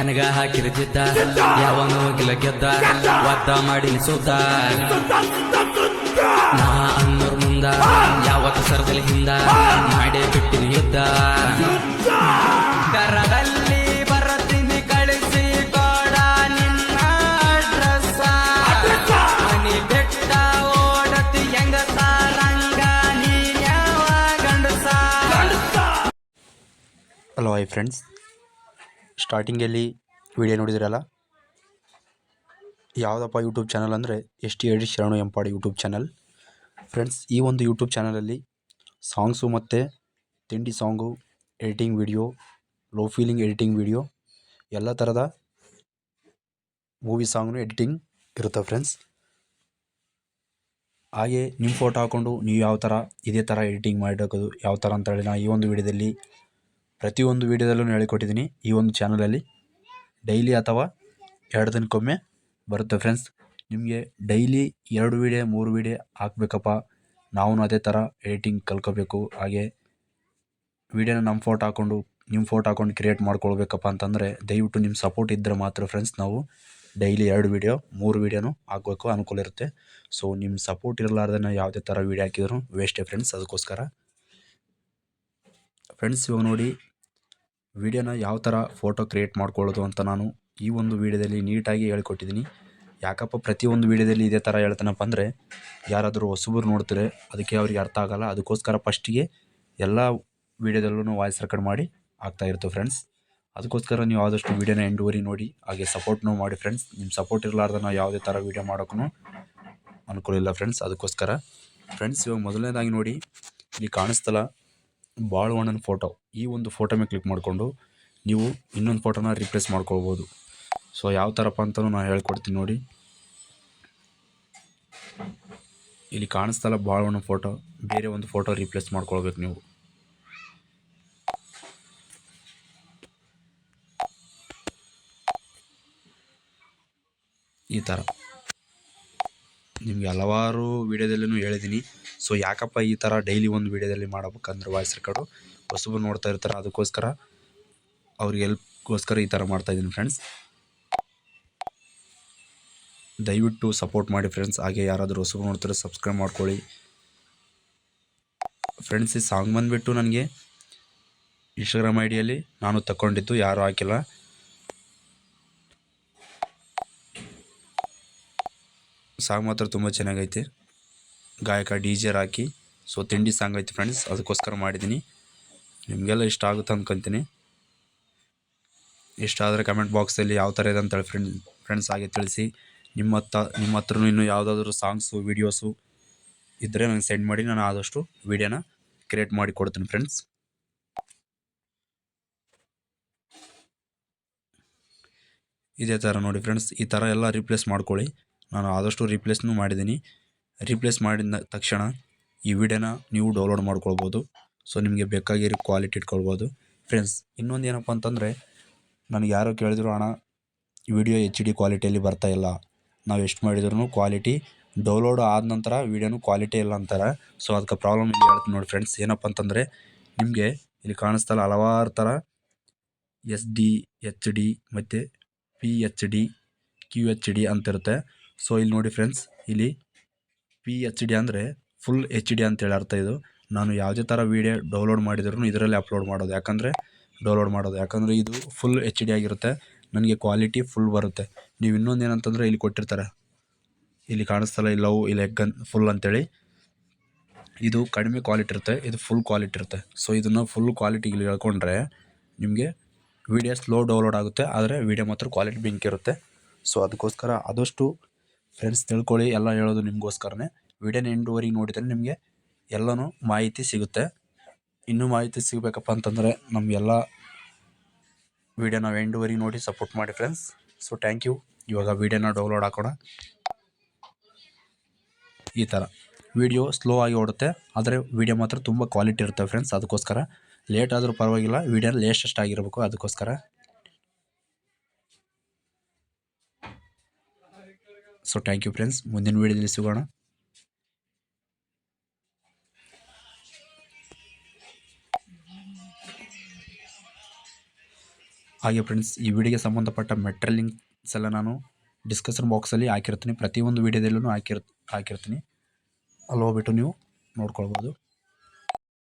ನನಗ ಹಾಕಿರುತ್ತಿದ್ದ ಯಾವನು ಗಿಲ ಗೆದ್ದ. ಒದ್ದ ಮಾಡಿ ಸುದ್ದ. ನಾ ಅನ್ನೋರ್ ಮುಂದ ಯಾವತ್ತು ಸರದಲ್ಲಿ ಹಿಂದ. ಮಾಡೇ ಬಿಟ್ಟಿನ ಯುದ್ಧ. ಕರದಲ್ಲಿ ಬರತೀನಿ ಕಳಿಸಿ ಕೊಡ ನಿನ್ನ ಅಡ್ರೆಸ್ಸ. ಮನಿ ಬೆಟ್ಟ ಓಡತಿ ಹೆಂಗ ಸಾರಂಗ ನೀನ್ಯಾವ ಗಂಡಸ. ಹಲೋ ಐ ಫ್ರೆಂಡ್ಸ್ ಸ್ಟಾರ್ಟಿಂಗಲ್ಲಿ ವಿಡಿಯೋ ನೋಡಿದಿರಲ್ಲ? ಯಾವುದಪ್ಪ ಯೂಟ್ಯೂಬ್ ಚಾನಲ್ ಅಂದರೆ S T E D Sharanu Empadi YouTube channel. Friends, ಈ ಒಂದು ಯೂಟ್ಯೂಬ್ ಚಾನಲಲ್ಲಿ ಸಾಂಗ್ಸು ಮತ್ತು ತಿಂಡಿ song, editing video, low feeling editing video, ಎಲ್ಲ ಥರದ ಮೂವಿ ಸಾಂಗ್ನು ಎಡಿಟಿಂಗ್ ಇರುತ್ತೆ ಫ್ರೆಂಡ್ಸ್. ಹಾಗೆ ನಿಮ್ಮ ಫೋಟೋ ಹಾಕ್ಕೊಂಡು ನೀವು ಯಾವ ಥರ ಇದೇ ಥರ ಎಡಿಟಿಂಗ್ ಮಾಡಿರೋದು ಯಾವ ಥರ ಅಂತ ಹೇಳಿ ನಾನು ಈ ಒಂದು ವಿಡಿಯೋದಲ್ಲಿ ಪ್ರತಿಯೊಂದು ವೀಡಿಯೋದಲ್ಲೂ ಹೇಳಿಕೊಟ್ಟಿದ್ದೀನಿ ಈ ಒಂದು ಚಾನಲಲ್ಲಿ ಡೈಲಿ ಅಥವಾ ಎರಡು ದಿನಕ್ಕೊಮ್ಮೆ ಬರುತ್ತೆ ಫ್ರೆಂಡ್ಸ್ ನಿಮಗೆ ಡೈಲಿ ಎರಡು ವೀಡಿಯೋ, ಮೂರು ವೀಡಿಯೋ ಹಾಕ್ಬೇಕಪ್ಪ. ನಾವು ಅದೇ ಥರ ಎಡಿಟಿಂಗ್ ಕಲ್ಕೋಬೇಕು ಹಾಗೆ ವೀಡಿಯೋನ ನಮ್ಮ ಫೋಟೋ ಹಾಕ್ಕೊಂಡು, ನಿಮ್ಮ ಫೋಟೋ ಹಾಕ್ಕೊಂಡು ಕ್ರಿಯೇಟ್ ಮಾಡ್ಕೊಳ್ಬೇಕಪ್ಪ ಅಂತಂದರೆ ದಯವಿಟ್ಟು ನಿಮ್ಮ ಸಪೋರ್ಟ್ ಇದ್ದರೆ ಮಾತ್ರ ಫ್ರೆಂಡ್ಸ್ ನಾವು ಡೈಲಿ ಎರಡು ವೀಡಿಯೋ, ಮೂರು ವೀಡಿಯೋನು ಹಾಕಬೇಕು ಅನುಕೂಲ ಇರುತ್ತೆ. ಸೊ ನಿಮ್ಮ ಸಪೋರ್ಟ್ ಇರಲಾರ್ದೆ ಯಾವುದೇ ಥರ ವೀಡಿಯೋ ಹಾಕಿದ್ರು ವೇಸ್ಟೇ ಫ್ರೆಂಡ್ಸ್ ಅದಕ್ಕೋಸ್ಕರ ಫ್ರೆಂಡ್ಸ್ ಇವಾಗ ನೋಡಿ ವಿಡಿಯೋನ ಯಾವ ಥರ ಫೋಟೋ ಕ್ರಿಯೇಟ್ ಮಾಡ್ಕೊಳ್ಳೋದು ಅಂತ ನಾನು ಈ ಒಂದು ವೀಡಿಯೋದಲ್ಲಿ ನೀಟಾಗಿ ಹೇಳ್ಕೊಟ್ಟಿದ್ದೀನಿ. ಯಾಕಪ್ಪ ಪ್ರತಿಯೊಂದು ವೀಡಿಯೋದಲ್ಲಿ ಇದೇ ಥರ ಹೇಳ್ತಾನಪ್ಪ ಅಂದರೆ, ಯಾರಾದರೂ ಹೊಸಬರು ನೋಡ್ತಾರೆ ಅದಕ್ಕೆ ಅವ್ರಿಗೆ ಅರ್ಥ ಆಗೋಲ್ಲ. ಅದಕ್ಕೋಸ್ಕರ ಫಸ್ಟಿಗೆ ಎಲ್ಲ ವೀಡಿಯೋದಲ್ಲೂ ವಾಯ್ಸ್ ರೆಕಾರ್ಡ್ ಮಾಡಿ ಆಗ್ತಾ ಇರ್ತವೆ ಫ್ರೆಂಡ್ಸ್. ಅದಕ್ಕೋಸ್ಕರ ನೀವು ಆದಷ್ಟು ವೀಡಿಯೋನ ಎಂಡುವರಿ ನೋಡಿ, ಹಾಗೆ ಸಪೋರ್ಟ್ನೂ ಮಾಡಿ ಫ್ರೆಂಡ್ಸ್. ನಿಮ್ಮ ಸಪೋರ್ಟ್ ಇರಲಾರ್ದ ನಾವು ಯಾವುದೇ ಥರ ವೀಡಿಯೋ ಮಾಡೋಕ್ಕೂ ಅನುಕೂಲ ಇಲ್ಲ ಫ್ರೆಂಡ್ಸ್. ಅದಕ್ಕೋಸ್ಕರ ಫ್ರೆಂಡ್ಸ್, ಇವಾಗ ಮೊದಲನೇದಾಗಿ ನೋಡಿ, ಇಲ್ಲಿ ಕಾಣಿಸ್ತಲ್ಲ ಬಾಳುವಣ್ಣನ ಫೋಟೋ ಈ ಒಂದು ಫೋಟೋ ಮೇಲೆ ಕ್ಲಿಕ್ ಮಾಡಿಕೊಂಡು ನೀವು ಇನ್ನೊಂದು ಫೋಟೋನ ರಿಪ್ಲೇಸ್ ಮಾಡ್ಕೊಳ್ಬೋದು. ಸೊ ಯಾವ ಥರಪ್ಪ ಅಂತಲೂ ನಾನು ಹೇಳ್ಕೊಡ್ತೀನಿ ನೋಡಿ. ಇಲ್ಲಿ ಕಾಣಿಸ್ತಲ್ಲ ಬಾಳುವಣ್ಣ ಫೋಟೋ ಬೇರೆ ಒಂದು ಫೋಟೋ ರಿಪ್ಲೇಸ್ ಮಾಡ್ಕೊಳ್ಬೇಕು ನೀವು. ಈ ಥರ ನಿಮಗೆ ಹಲವಾರು ವೀಡಿಯೋದಲ್ಲೂ ಹೇಳಿದ್ದೀನಿ ಸೊ ಯಾಕಪ್ಪ ಈ ಥರ ಡೈಲಿ ಒಂದು ವೀಡಿಯೋದಲ್ಲಿ ಮಾಡಬೇಕಂದ್ರೆ ವಾಯ್ಸ್ ರೆಕಾರ್ಡು ಹೊಸಬು ನೋಡ್ತಾ ಇರ್ತಾರೆ, ಅದಕ್ಕೋಸ್ಕರ ಅವ್ರಿಗೆ ಹೆಲ್ಪ್ಗೋಸ್ಕರ ಈ ಥರ ಮಾಡ್ತಾಯಿದ್ದೀನಿ ಫ್ರೆಂಡ್ಸ್ ದಯವಿಟ್ಟು ಸಪೋರ್ಟ್ ಮಾಡಿ ಫ್ರೆಂಡ್ಸ್ ಹಾಗೆ ಯಾರಾದರೂ ಹೊಸಬ್ರು ನೋಡ್ತಾರೆ ಸಬ್ಸ್ಕ್ರೈಬ್ ಮಾಡ್ಕೊಳ್ಳಿ. ಫ್ರೆಂಡ್ಸ್ ಈ ಸಾಂಗ್ ಬಂದುಬಿಟ್ಟು ನನಗೆ ಇನ್ಸ್ಟಾಗ್ರಾಮ್ ಐ ಡಿಯಲ್ಲಿ ನಾನು ತಗೊಂಡಿತ್ತು ಯಾರೂ ಹಾಕಿಲ್ಲ. ಸಾಂಗ್ ಮಾತ್ರ ತುಂಬ ಚೆನ್ನಾಗೈತೆ. ಗಾಯಕ, ಡಿ ಜೆ ಹಾಕಿ ಸೊ ತಿಂಡಿ ಸಾಂಗ್ ಐತಿ ಫ್ರೆಂಡ್ಸ್ ಅದಕ್ಕೋಸ್ಕರ ಮಾಡಿದ್ದೀನಿ. ನಿಮಗೆಲ್ಲ ಇಷ್ಟ ಆಗುತ್ತೆ ಅಂದ್ಕೊತೀನಿ ಇಷ್ಟ ಆದರೆ ಕಮೆಂಟ್ ಬಾಕ್ಸಲ್ಲಿ ಯಾವ ಥರ ಇದೆ ಅಂತೇಳಿ ಫ್ರೆಂಡ್ ಫ್ರೆಂಡ್ಸ್ ಹಾಗೆ ತಿಳಿಸಿ. ನಿಮ್ಮ ಹತ್ತ, ನಿಮ್ಮ ಹತ್ರನೂ ಇನ್ನೂ ಯಾವುದಾದ್ರೂ ಸಾಂಗ್ಸು ವೀಡಿಯೋಸು ಇದ್ದರೆ ನನಗೆ ಸೆಂಡ್ ಮಾಡಿ, ನಾನು ಆದಷ್ಟು ವೀಡಿಯೋನ ಕ್ರಿಯೇಟ್ ಮಾಡಿ ಕೊಡ್ತೀನಿ ಫ್ರೆಂಡ್ಸ್ ಇದೇ ಥರ ನೋಡಿ ಫ್ರೆಂಡ್ಸ್ ಈ ಥರ ಎಲ್ಲ ರಿಪ್ಲೇಸ್ ಮಾಡ್ಕೊಳ್ಳಿ. ನಾನು ಆದಷ್ಟು ರೀಪ್ಲೇಸ್ನೂ ಮಾಡಿದ್ದೀನಿ. ರಿಪ್ಲೇಸ್ ಮಾಡಿದ ತಕ್ಷಣ ಈ ವಿಡಿಯೋನ ನೀವು ಡೌನ್ಲೋಡ್ ಮಾಡ್ಕೊಳ್ಬೋದು. ಸೊ ನಿಮಗೆ ಬೇಕಾಗಿರೋ ಕ್ವಾಲಿಟಿ ಇಟ್ಕೊಳ್ಬೋದು. ಫ್ರೆಂಡ್ಸ್ ಇನ್ನೊಂದು ಏನಪ್ಪ ಅಂತಂದರೆ, ನನಗೆ ಯಾರೋ ಕೇಳಿದ್ರು, ಅಣ್ಣ ವಿಡಿಯೋ ಎಚ್ ಡಿ ಕ್ವಾಲಿಟಿಯಲ್ಲಿ ಬರ್ತಾ ಇಲ್ಲ. ನಾವು ಎಷ್ಟು ಮಾಡಿದ್ರು ಕ್ವಾಲಿಟಿ ಡೌನ್ಲೋಡ್ ಆದ ನಂತರ ವೀಡಿಯೋನು ಕ್ವಾಲಿಟಿ ಇಲ್ಲ ಅಂತಾರೆ. ಸೊ ಅದಕ್ಕೆ ಪ್ರಾಬ್ಲಮ್ ಹೇಳ್ತೀನಿ ನೋಡಿ ಫ್ರೆಂಡ್ಸ್ ಏನಪ್ಪ ಅಂತಂದರೆ, ನಿಮಗೆ ಇಲ್ಲಿ ಕಾಣಿಸ್ತಲ್ಲ ಹಲವಾರು ಥರ ಎಸ್ ಡಿ ಎಚ್ ಡಿ ಮತ್ತು P H D Q H D ಅಂತಿರುತ್ತೆ. ಸೊ ಇಲ್ಲಿ ನೋಡಿ ಫ್ರೆಂಡ್ಸ್ ಇಲ್ಲಿ ಪಿ ಎಚ್ ಡಿ ಅಂದರೆ ಫುಲ್ ಎಚ್ ಡಿ ಅಂತೇಳಿ ಅರ್ಥ ಇದು. ನಾನು ಯಾವುದೇ ಥರ ವೀಡಿಯೋ ಡೌನ್ಲೋಡ್ ಮಾಡಿದ್ರು ಇದರಲ್ಲಿ ಅಪ್ಲೋಡ್ ಮಾಡೋದು. ಯಾಕಂದರೆ ಡೌನ್ಲೋಡ್ ಮಾಡೋದು. ಯಾಕಂದರೆ ಇದು ಫುಲ್ ಎಚ್ ಡಿ ಆಗಿರುತ್ತೆ. ನನಗೆ ಕ್ವಾಲಿಟಿ ಫುಲ್ ಬರುತ್ತೆ. ನೀವು ಇನ್ನೊಂದು ಏನಂತಂದರೆ ಇಲ್ಲಿ ಕೊಟ್ಟಿರ್ತಾರೆ. ಇಲ್ಲಿ ಕಾಣಿಸ್ತಲ್ಲ ಇಲ್ಲಿ ಲವ್ ಇಲ್ಲಿ ಎಗ್ ಅನ್ ಫುಲ್ ಅಂತೇಳಿ. ಇದು ಕಡಿಮೆ ಕ್ವಾಲಿಟಿ ಇರುತ್ತೆ. ಇದು ಫುಲ್ ಕ್ವಾಲಿಟಿ ಇರುತ್ತೆ. ಸೊ ಇದನ್ನು ಫುಲ್ ಕ್ವಾಲಿಟಿ ಇಲ್ಲಿ ಹೇಳ್ಕೊಂಡ್ರೆ ನಿಮಗೆ ವೀಡಿಯೋ ಸ್ಲೋ ಡೌನ್ಲೋಡ್ ಆಗುತ್ತೆ. ಆದರೆ ವೀಡಿಯೋ ಮಾತ್ರ ಕ್ವಾಲಿಟಿ ಬೆಂಕಿ ಇರುತ್ತೆ. ಸೊ ಅದಕ್ಕೋಸ್ಕರ ಆದಷ್ಟು ಫ್ರೆಂಡ್ಸ್ ತಿಳ್ಕೊಳ್ಳಿ, ಎಲ್ಲ ಹೇಳೋದು ನಿಮಗೋಸ್ಕರನೇ. ವಿಡಿಯೋನ ಎಂಡುವರೆಗೆ ನೋಡಿದರೆ ನಿಮಗೆ ಎಲ್ಲನೂ ಮಾಹಿತಿ ಸಿಗುತ್ತೆ. ಇನ್ನೂ ಮಾಹಿತಿ ಸಿಗಬೇಕಪ್ಪ ಅಂತಂದರೆ ನಮಗೆಲ್ಲ ವೀಡಿಯೋ ನಾವು ಎಂಡುವರೆಗೆ ನೋಡಿ ಸಪೋರ್ಟ್ ಮಾಡಿ ಫ್ರೆಂಡ್ಸ್ ಸೊ ಥ್ಯಾಂಕ್ ಯು ಇವಾಗ ವೀಡಿಯೋನ ಡೌನ್ಲೋಡ್ ಹಾಕೋಣ. ಈ ಥರ ವೀಡಿಯೋ ಸ್ಲೋ ಆಗಿ ಓಡುತ್ತೆ, ಆದರೆ ವೀಡಿಯೋ ಮಾತ್ರ ತುಂಬ ಕ್ವಾಲಿಟಿ ಇರುತ್ತೆ ಫ್ರೆಂಡ್ಸ್ ಅದಕ್ಕೋಸ್ಕರ ಲೇಟ್ ಆದರೂ ಪರವಾಗಿಲ್ಲ ವೀಡಿಯೋ ಲೇಟೆಸ್ಟ್ ಆಗಿರಬೇಕು, ಅದಕ್ಕೋಸ್ಕರ. ಸೊ ಥ್ಯಾಂಕ್ ಯು ಫ್ರೆಂಡ್ಸ್ ಮುಂದಿನ ವೀಡಿಯೋದಲ್ಲಿ ಸಿಗೋಣ. ಹಾಗೆ ಫ್ರೆಂಡ್ಸ್ ಈ ವಿಡಿಯೋಗೆ ಸಂಬಂಧಪಟ್ಟ ಮೆಟ್ರಲ್ ಲಿಂಕ್ಸ್ ಎಲ್ಲ ನಾನು ಡಿಸ್ಕಷನ್ ಬಾಕ್ಸಲ್ಲಿ ಹಾಕಿರ್ತೀನಿ. ಪ್ರತಿಯೊಂದು ವೀಡಿಯೋದಲ್ಲೂ ಹಾಕಿರ್, ಹಾಕಿರ್ತೀನಿ. ಅಲ್ಲಿ ಹೋಗ್ಬಿಟ್ಟು ನೀವು ನೋಡ್ಕೊಳ್ಬೋದು.